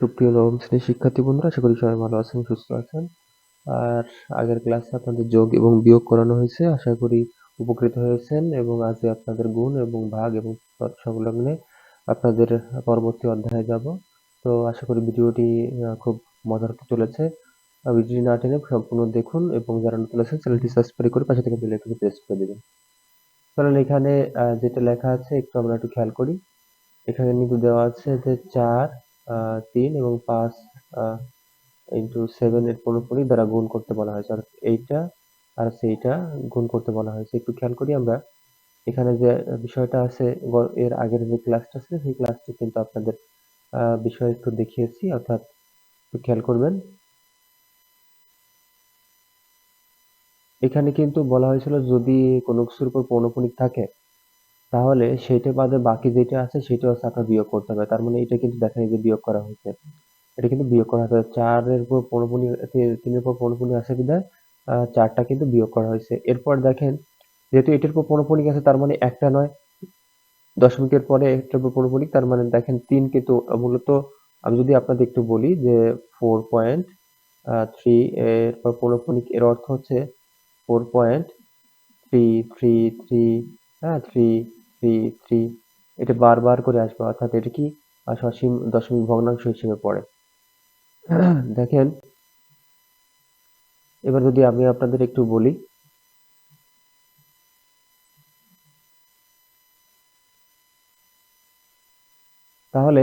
সুপ্রিয় নবম শ্রেণির শিক্ষার্থী বন্ধুরা, আশা করি সবাই ভালো আছেন, সুস্থ আছেন। আর আগের ক্লাসে আপনাদের যোগ এবং বিয়োগ করানো হয়েছে, আশা করি উপকৃত হয়েছেন এবং আজকে আপনাদের গুণ এবং ভাগ এবং সংলগ্নে আপনাদের পরবর্তী অধ্যায়ে যাব। তো আশা করি ভিডিওটি খুব মজার চলেছে। ভিডিওটি না টেনে সম্পূর্ণ দেখুন এবং যারা নতুন আছেন, চ্যানেলটি সাবস্ক্রাইব করে পাশে থেকে বেল আইকনে প্রেস করে দিবেন। চলেন এখানে যেটা লেখা আছে, একটু আমরা একটু খেয়াল করি। এখানে কিন্তু দেওয়া আছে যে চার তিন এবং পাঁচ ইন্টু সেভেন এর পনেরোপরি দ্বারা গুণ করতে বলা হয়েছে। অর্থাৎ এইটা আর সেইটা গুণ করতে বলা হয়েছে। একটু খেয়াল করি আমরা। এখানে যে বিষয়টা আছে এর আগের যে ক্লাসটা ছিল সেই ক্লাসটি কিন্তু আপনাদের বিষয় একটু দেখিয়েছি, অর্থাৎ একটু খেয়াল করবেন। এখানে কিন্তু বলা হয়েছিল যদি কোনো কিছুর উপর পৌনঃপুনিক থাকে তাহলে সেইটা বাদে বাকি যেটা আছে সেটা হচ্ছে আপনার বিয়োগ করতে হবে। তার মানে এটা কিন্তু দেখেন এই যে বিয়োগ করা হয়েছে। এটা কিন্তু বিয়োগ করা হয়েছে। চারের উপর পৌনঃপুনি তিনের উপর পৌনঃপুনি আছে বিধায় চারটা কিন্তু বিয়োগ করা হয়েছে। এরপর দেখেন, যেহেতু এটার উপর পৌনঃপুনিক আছে, তার মানে একটা নয়, দশমিকের পরে একটার উপর পৌনঃপুনিক তার মানে দেখেন তিন কিন্তু মূলত আমি যদি আপনাদের একটু বলি যে ফোর পয়েন্ট থ্রি এর পর পৌনঃপুনিক এর অর্থ হচ্ছে four point three three three হ্যাঁ থ্রি থ্রি থ্রি এটা বারবার করে আসবে, অর্থাৎ এটা কি? সসীম দশমিক ভগ্নাংশ হিসেবে পড়ে। দেখেন, এবার যদি আমি আপনাদের একটু বলি, তাহলে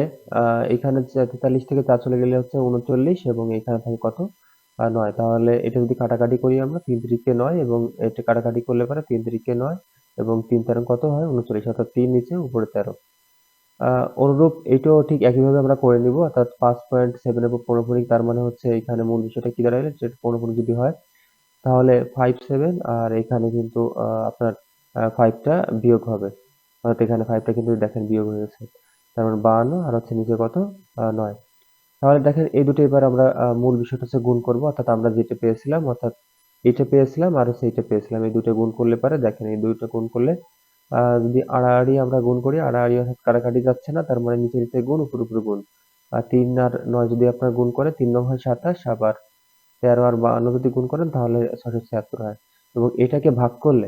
এখানে তেতাল্লিশ থেকে চার চলে গেলে হচ্ছে উনচল্লিশ এবং এখানে থাকে কত? নয়। তাহলে এটা যদি কাটাকাটি করি আমরা, তিন তিরিকে নয় এবং এটা কাটাকাটি করলে পরে তিন তিরিকে নয় এবং তিন তেরো কত হয়? উনচল্লিশ, অর্থাৎ তিন নিচে, উপরে তেরো। অনুরূপ এটাও ঠিক একইভাবে আমরা করে নিব, অর্থাৎ পাঁচ পয়েন্ট সেভেন এবং পৌনঃপুনিক তার মানে হচ্ছে এখানে মূল বিষয়টা কি দাঁড়াইলে? যে পৌনঃপুনিক যদি হয়, তাহলে ফাইভ সেভেন আর এখানে কিন্তু আপনার ফাইভটা বিয়োগ হবে। অর্থাৎ এখানে ফাইভটা কিন্তু দেখেন বিয়োগ হয়ে গেছে। তার মানে বাহান্ন আর হচ্ছে নিচে কত? নয়। তাহলে দেখেন এই দুটো এবার আমরা মূল বিষয়টা হচ্ছে গুণ করব, অর্থাৎ আমরা যেটা পেয়েছিলাম, অর্থাৎ এইটা পেয়েছিলাম, আর হচ্ছে এইটা পেয়েছিলাম। এই দুটো গুণ করলে পারে, দেখেন এই দুটো গুণ করলে যদি আড়াআড়ি আমরা গুণ করি, আড়াআড়ি অর্থাৎ কাটাকাটি যাচ্ছে না, তার মানে নিচে নিচে গুণ, উপর উপর গুণ। আর তিন আর নয় যদি আপনার গুণ করে, তিন নং হয় সাতাশ, আবার তেরো আর বাহান্ন যদি গুণ করেন, তাহলে ছশো ছিয়াত্তর হয়। এবং এটাকে ভাগ করলে,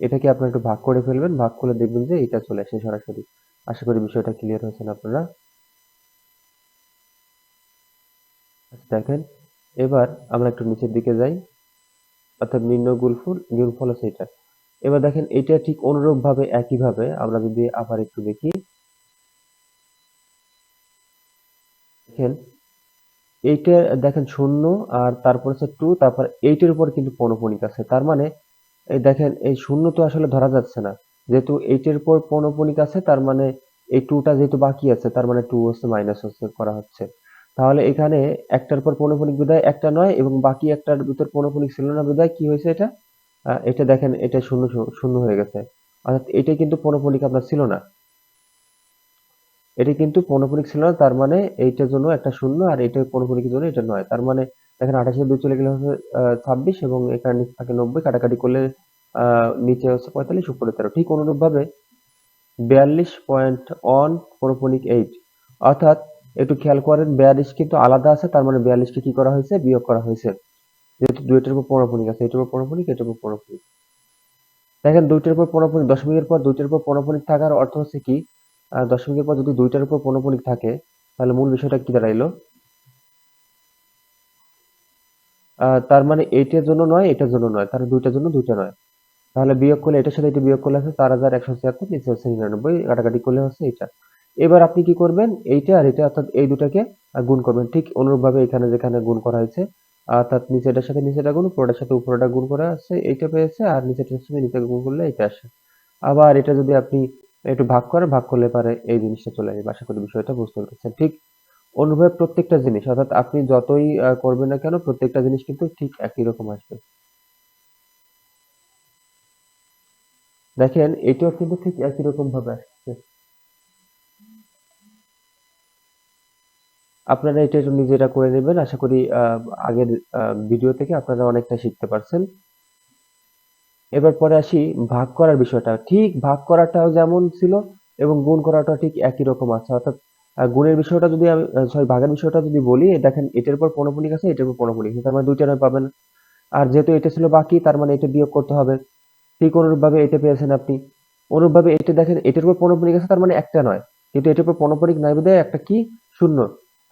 এটাকে আপনার একটু ভাগ করে ফেলবেন, ভাগ করলে দেখবেন যে এটা চলে আসে সরাসরি। আশা করি বিষয়টা ক্লিয়ার হয়েছেন আপনারা। আচ্ছা দেখেন, এবার আমরা একটু নিচের দিকে যাই। অর্থাৎ নিম্ন গুণফল গুণফল আছে এটা। এবার দেখেন, এটা ঠিক অনুরূপ ভাবে একই ভাবে আমরা যদি আবার একটু দেখি। দেখেন, এইটা দেখেন শূন্য, আর তারপর হচ্ছে টু তারপর এইটার উপর কিন্তু পৌনঃপুনিক আছে। তার মানে এই দেখেন, এই শূন্য তো আসলে ধরা যাচ্ছে না। যেহেতু এইটার উপর পৌনঃপুনিক আছে, তার মানে এই টুটা যেহেতু বাকি আছে, তার মানে টু হচ্ছে মাইনাস হচ্ছে, করা হচ্ছে। তাহলে এখানে একটার পর পৌনঃপুনিক বিদায়, একটা নয়, এবং বাকি একটার ভিতর পৌনঃপুনিক ছিল না বিদায়, কি হয়েছে এটা? এটা দেখেন, এটা শূন্য, শূন্য- হয়ে গেছে। অর্থাৎ এটা কিন্তু পৌনঃপুনিক আপনার ছিল না। এটি কিন্তু পৌনঃপুনিক ছিল না, তার মানে এইটার জন্য একটা শূন্য, আর এটা পৌনঃপুনিকের জন্য এটা নয়। তার মানে দেখেন আঠাশে দুই চলে গেলে হচ্ছে ছাব্বিশ, এবং এখানে নিচে থাকে নব্বই, কাটাকাটি করলে নিচে হচ্ছে পঁয়তাল্লিশ, উপরে তেরো। ঠিক অনুরূপ ভাবে বিয়াল্লিশ পয়েন্ট ওয়ান পৌনঃপুনিক এইট অর্থাৎ একটু খেয়াল করেন, বিয়াল্লিশ কিন্তু আলাদা আছে, তার মানে বিয়াল্লিশকে কি করা হয়েছে? বিয়োগ করা হয়েছে। যেহেতু দুইটার উপর পৌনঃপুনিক আছে, এটার উপর পৌনঃপুনিক এটার উপর পৌনঃপুনিক দেখেন, দুইটার উপর পৌনঃপুনিক দশমিকের পর দুইটার উপর পৌনঃপুনিক থাকার অর্থ হচ্ছে কি? দশমিকের পর যদি দুইটার উপর পৌনঃপুনিক থাকে, তাহলে মূল বিষয়টা কি দাঁড়াইলো? তার মানে এইটার জন্য নয়, এটার জন্য নয়। তার দুইটার জন্য দুইটা নয়। তাহলে বিয়োগ করলে এটার সাথে এটা বিয়োগ করলে আছে চার হাজার একশো ছিয়াত্তর, নিচে নিরানব্বই, কাটাকাটি করলে হচ্ছে এটা এবার আপনি কি করবেন? এইটা আর এটা, অর্থাৎ এই দুটাকে গুণ করবেন। ঠিক অনুরূপভাবে এখানে যেখানে গুণ করা হয়েছে, অর্থাৎ নিচেটার সাথে নিচেটা গুণ উপরটার সাথে উপরটা গুণ করা আছে, এইটা পেয়েছে, আর নিচেটার সাথে নিচেটা গুণ করলে এটা আসে। আবার এটা যদি আপনি একটু ভাগ করেন, ভাগ করলে পারে এই জিনিসটা চলে আসবে। আশা করি বিষয়টা বুঝতে পেরেছেন। ঠিক অনুভব প্রত্যেকটা জিনিস, অর্থাৎ আপনি যতই করবেন না কেন, প্রত্যেকটা জিনিস কিন্তু ঠিক একই রকম আসবে। দেখেন, এটাও কিন্তু ঠিক একই রকম ভাবে আসছে। আপনারা এটা একটু নিজেরা করে নেবেন। আশা করি আগের ভিডিও থেকে আপনারা অনেকটা শিখতে পারছেন। এবার পরে আসি ভাগ করার বিষয়টা। ঠিক ভাগ করাটাও যেমন ছিল এবং গুণ করাটা ঠিক একই রকম আছে। অর্থাৎ গুণের বিষয়টা যদি আমি সরি ভাগের বিষয়টা যদি বলি দেখেন এটার উপর পৌনঃপুনিক আছে, এটার উপর পৌনঃপুনিক তার মানে দুইটা নয় পাবেন। আর যেহেতু এটা ছিল বাকি, তার মানে এটা বিয়োগ করতে হবে। ঠিক অনুরূপভাবে এটা পেয়েছেন আপনি। অনুরূপভাবে এটা দেখেন, এটার উপর পৌনঃপুনিক আছে, তার মানে একটা নয়। কিন্তু এটার উপর পৌনঃপুনিক নাই বিধায় একটা কি? শূন্য।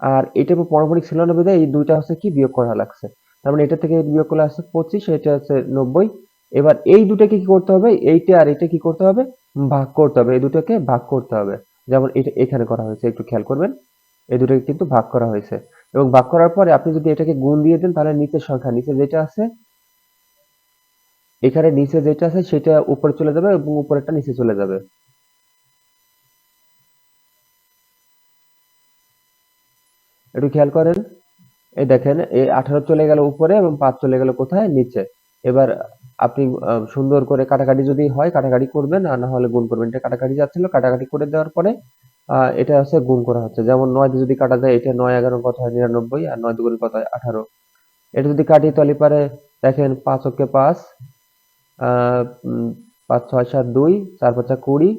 আর এটার উপর পৌনঃপুনিক ছিল এই দুইটা হচ্ছে কি বিয়োগ করা লাগছে। তার মানে এটা থেকে বিয়োগ করলে আসছে পঁচিশ, এটা হচ্ছে নব্বই। এবার এই দুটাকে কি করতে হবে? এইটা আর এটা কি করতে হবে? ভাগ করতে হবে। এই দুটোকে ভাগ করতে হবে। যেমন এটা এখানে করা হয়েছে, একটু খেয়াল করবেন। এই দুটোকে কিন্তু ভাগ করা হয়েছে। এবং ভাগ করার পরে আপনি যদি এটাকে গুণ দিয়ে দেন, তাহলে নিচের সংখ্যা, নিচে যেটা আছে, এখানে নিচে যেটা আছে, সেটা উপরে চলে যাবে এবং উপরেরটা নিচে চলে যাবে। একটু খেয়াল করেন। এই দেখেন, এই আঠারো চলে গেল উপরে এবং পাঁচ চলে গেল কোথায়? নিচে। এবার আপনি সুন্দর করে কাটাকাটি যদি হয়, কাটাকাটি করবেন, আর না হলে গুণ করবেন। এটা কাটাকাটি যাচ্ছিল, কাটাকাটি করে দেওয়ার পরে এটা হচ্ছে গুণ করা হচ্ছে। যেমন নয় যদি কাটা যায়, এটা নয় এগারো কত হয়? নিরানব্বই, আর নয় দুগুণ কত হয়? আঠারো। এটা যদি কাটি তাহলে পারে, দেখেন, পাঁচ ওকে পাঁচ পাঁচ ছয় সাত দুই, চার পাঁচা কুড়ি,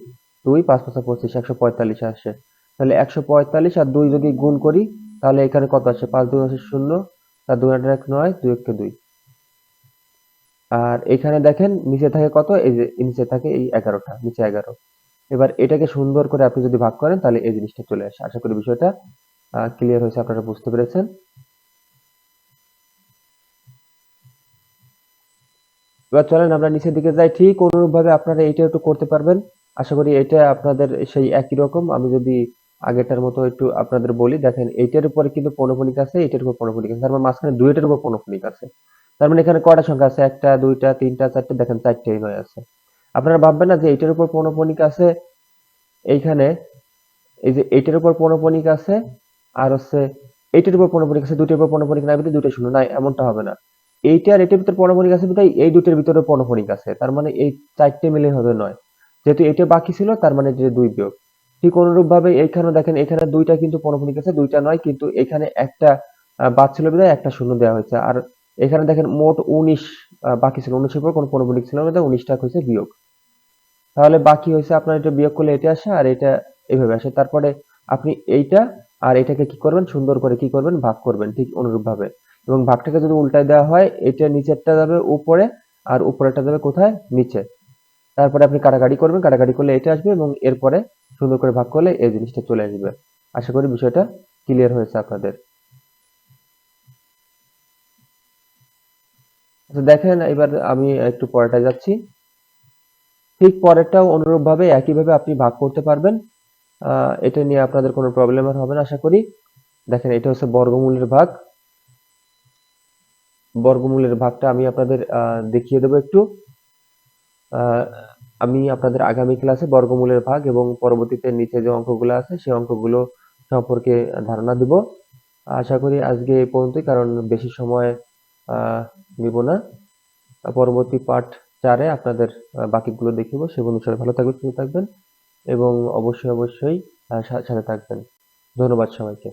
দুই, পাঁচ পাঁচা পঁচিশ, একশো পঁয়তাল্লিশ আসে। তাহলে একশো পঁয়তাল্লিশ আর দুই যদি গুণ করি তাহলে এখানে কত আসে? পাঁচ দুই আসে শূন্য, তার দুই আট এক নয়, দুই এককে দুই। আর এখানে দেখেন, নিচে থাকে কত? এই যে নিচে থাকে এই এগারোটা, নিচে এগারো। এবার এটাকে সুন্দর করে আপনি যদি ভাগ করেন, তাহলে এই জিনিসটা চলে আসে। আশা করি বিষয়টা ক্লিয়ার হয়েছে, আপনারা বুঝতে পেরেছেন। এবার চলেন, আমরা নিচের দিকে যাই। ঠিক অনুরূপভাবে আপনারা এটা একটু করতে পারবেন। আশা করি এটা আপনাদের সেই একই রকম। আমি যদি আগেরটার মতো একটু আপনাদের বলি, দেখেন এইটার উপরে কিন্তু পৌনঃপুনিক আছে এটার উপর পৌনঃপুনিক আছে। তার মানে মাঝখানে দুইটার উপর পৌনঃপুনিক আছে। তার মানে এখানে কয়টা সংখ্যা আছে? একটা, দুইটা, তিনটা, চারটে, দেখেন চারটেই নয় আছে। আপনারা ভাববেন না যে এইটার উপর পৌনঃপুনিক আছে, এইখানে এই যে এইটার উপর পৌনঃপুনিক আছে, আর হচ্ছে এইটার উপর পৌনঃপুনিক আছে, দুইটার উপর পৌনঃপুনিক নাই বিধায় দুইটা শূন্য। নাই এমনটা হবে না। এইটা আর এটার ভিতরে পৌনঃপুনিক আছে বিধায় এই দুইটার ভিতরে পৌনঃপুনিক আছে। তার মানে এই চারটে মিলে হবে নয়। যেহেতু এটা বাকি ছিল, তার মানে যে দুই বিয়োগ। ঠিক অনুরূপ ভাবে এইখানেও দেখেন, এখানে দুইটা কিন্তু পৌনঃপুনিক আছে, দুইটা নয়, কিন্তু এখানে একটা বাদ ছিল বিধায় একটা শূন্য দেওয়া হয়েছে। আর এখানে দেখেন মোট উনিশ বাকি ছিল উনিশের পর কোনো পৌনঃপুনিক ছিল না উনিশটা হয়েছে বিয়োগ। তাহলে বাকি হয়েছে আপনার এটা বিয়োগ করলে এটা আসে আর এটা এইভাবে আসে। তারপরে আপনি এইটা আর এটাকে কি করবেন, সুন্দর করে কি করবেন, ভাগ করবেন ঠিক অনুরূপ ভাবে এবং ভাগটাকে যদি উল্টায় দেওয়া হয়, এটা নিচেরটা যাবে উপরে আর উপরেরটা যাবে কোথায়? নিচে। তারপরে আপনি কাটাকাটি করবেন, কাটাকাটি করলে এটা আসবে এবং এরপরে সুন্দর করে ভাগ করলে এই জিনিসটা চলে আসবে। আশা করি বিষয়টা ক্লিয়ার হয়েছে আপনাদের। আচ্ছা দেখেন, এবার আমি একটু পরেটা যাচ্ছি। ঠিক পরেরটাও অনুরূপভাবে একইভাবে আপনি ভাগ করতে পারবেন। এটা নিয়ে আপনাদের কোনো প্রবলেম আর হবে না, আশা করি। দেখেন, এটা হচ্ছে বর্গমূলের ভাগ। বর্গমূলের ভাগটা আমি আপনাদের দেখিয়ে দেবো একটু। আমি আপনাদের আগামী ক্লাসে বর্গমূলের ভাগ এবং পরবর্তীতে নিচে যে অঙ্কগুলো আছে সেই অঙ্কগুলো সম্পর্কে ধারণা দিব। আশা করি আজকে এই পর্যন্তই, কারণ বেশি সময় নিব না। পরবর্তী পার্ট চারে আপনাদের বাকিগুলো দেখিব। সে সাথে ভালো থাকবেন, সুস্থ থাকবেন এবং অবশ্যই অবশ্যই সাথে থাকবেন। ধন্যবাদ সবাইকে।